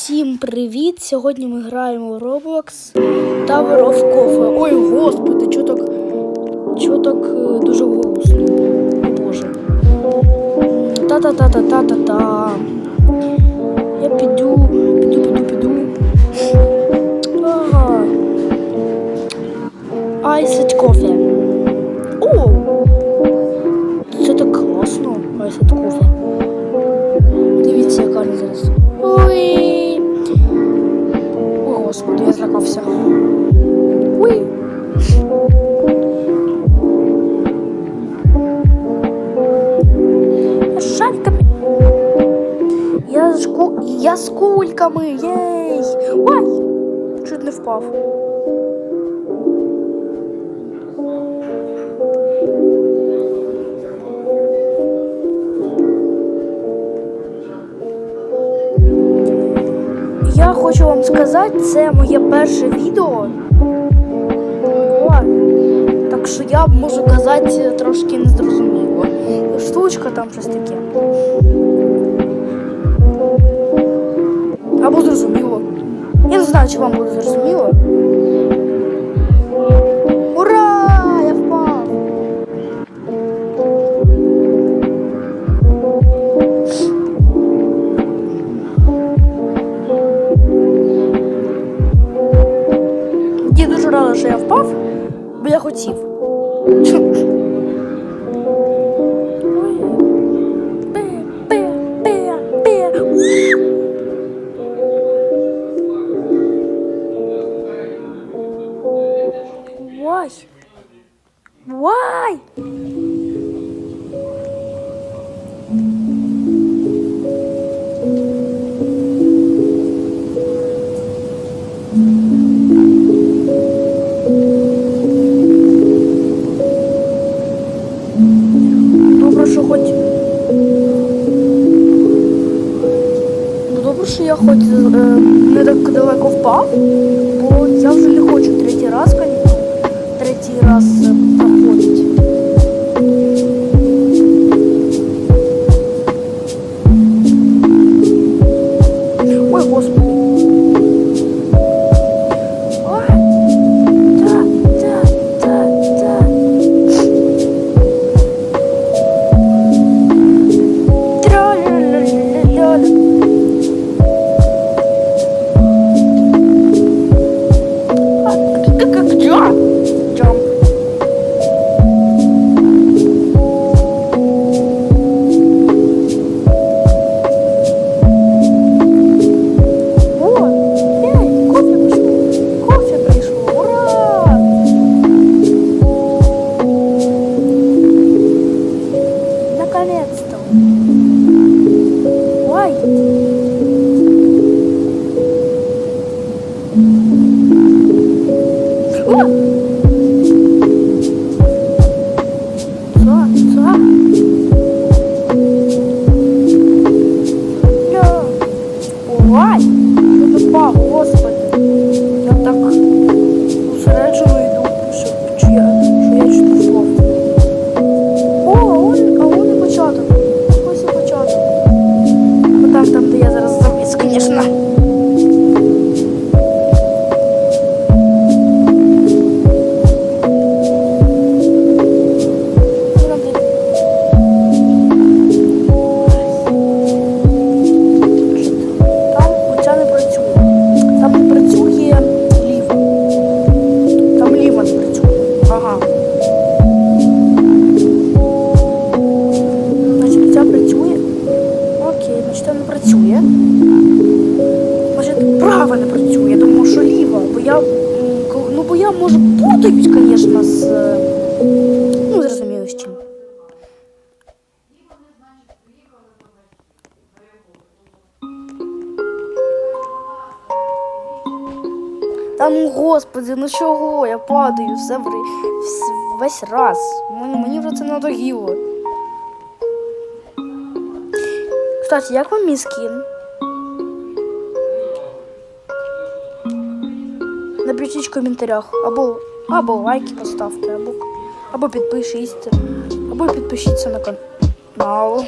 Всім привіт! Сьогодні ми граємо в Roblox Tower of Coffee. Ой, господи, чого так, чого так е, дуже голосно? О, Боже. Та-та-та-та-та-та-та. Я піду, піду, піду, піду. Ага. Iced Coffee. О! Це так класно, Iced Coffee. Господи, я Шальками. Я с. Ку... Я з кульками. Єй. Ой. Чуть не впав. Хочу вам сказати, це моє перше відео. О, так що я можу казати трошки незрозуміло. Штучка там щось таке. Або зрозуміло. Я не знаю, чи вам буде зрозуміло. Вай. Вай. Добре, я хоч е, не так далеко впав, бо я вже не хочу третій раз, конечно, третій раз проходить. Ой, господи. А, как- как Why? Права не працює, тому що ліва. Бо я. Ну, бо я може путаюсь, звісно, з. е, Ну, зрозуміло з чим. Та ну господи, ну чого? Я падаю все весь раз. Мені, мені вже це надоїло. Кстати, як вам мій скін? Напишіть в коментарях. Або, або лайки поставте, або, або підпишіться, або підпишіться на канал.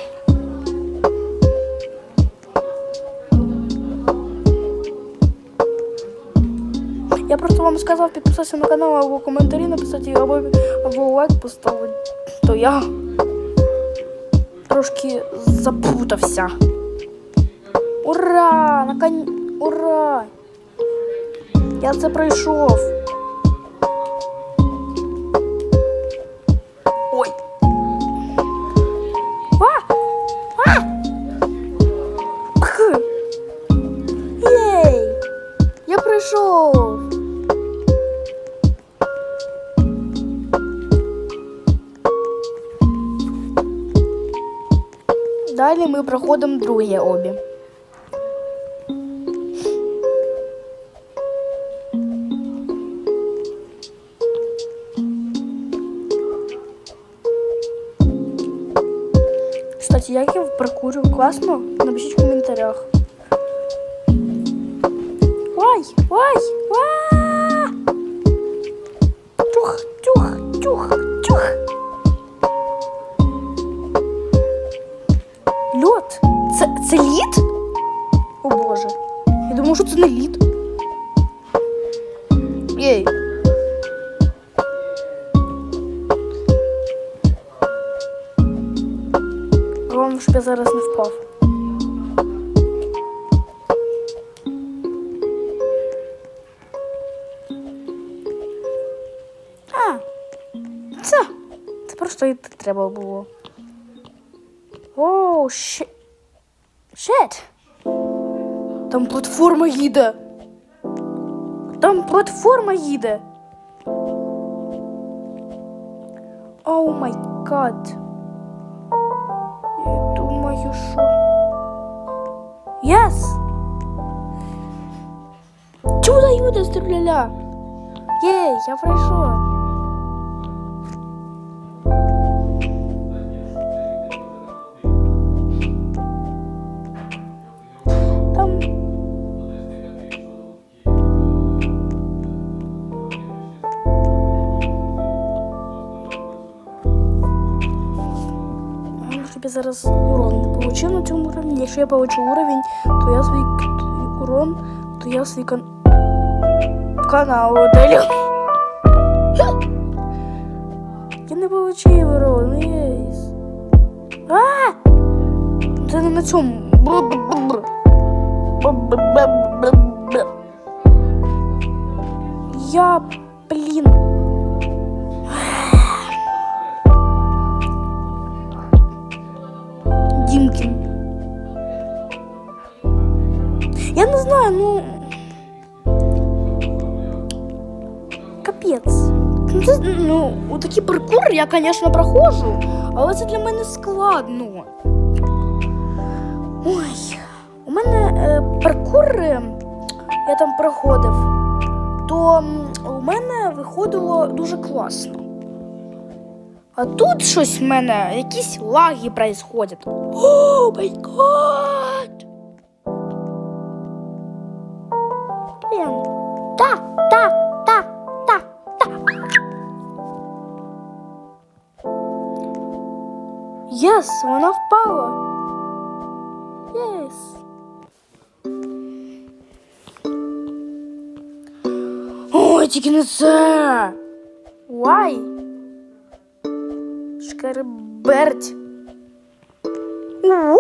Я просто вам сказав підписатися на канал або коментарі написати, або, або лайк поставити. То я трошки запутався. Ура! Наконь... Ура! Я це пройшов. Ой. А! Я пройшов. Далі ми проходимо друге обі. Класно? Напишіть в коментарях. Ой, ой, а! Головне, щоб я зараз не впав. А, це, це просто йти треба було. Оу, щит. Щит. Там платформа їде. Там платформа їде. Оу май гад. Я sure? Yes. Чудо юдо стреляля. Ей, я пройшов. Ну, Щоб я зараз урон не получив на цьому уровні. Якщо я получу уровень, то я свій урон, то я свій кан... канал удалю. Я не получив урон, єс. А! Це не на цьому. Я, блін. Ну. Капець. Ну, ну, у такі паркури я, звісно, проходжу, але це для мене складно. Ой, у мене е, паркури, я там проходив, то у мене виходило дуже класно. А тут щось в мене, якісь лаги происходять. О, май гад! Єс, вона впала. Єс. Ой, тільки не це. Why? Шкереберть. Уа!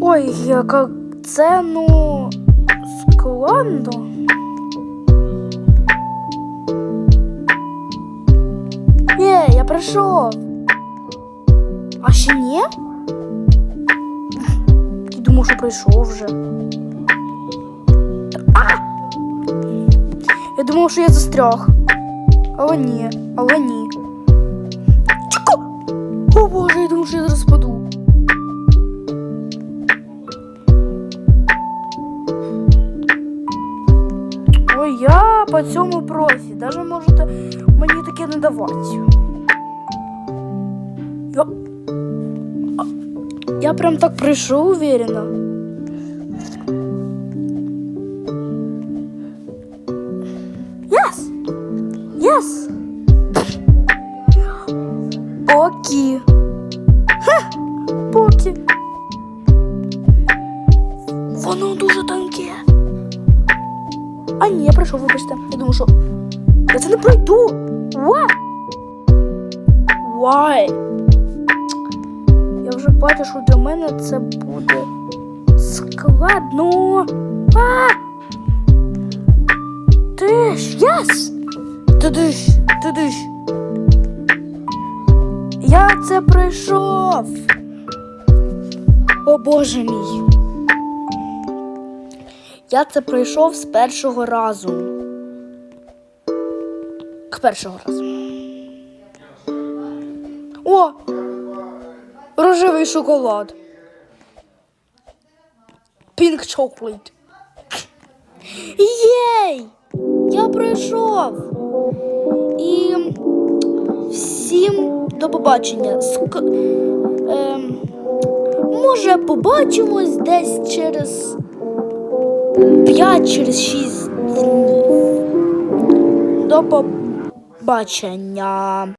У, у. Це ну складно. Є, я прийшов. А ще ні? Я думав, що прийшов вже. А! Я думав, що я застряг. Але ні, але ні. Чеко! О боже, я думав, що я зараз впаду. По цьому профі. Даже можете мені таке не давати. Я... Прям так прийшов уверенно. Я це не пройду. What? Why? Я вже бачу, що для мене це буде складно. А! Ти ж, yes! Туди ж. Я це пройшов. О боже мій. Я це пройшов з першого разу. З першого разу. О! Рожевий шоколад. Pink chocolate. Єй! Я пройшов. І всім до побачення. Ск... Ем... Може, побачимось десь через 5 через 6 днів. До побачення.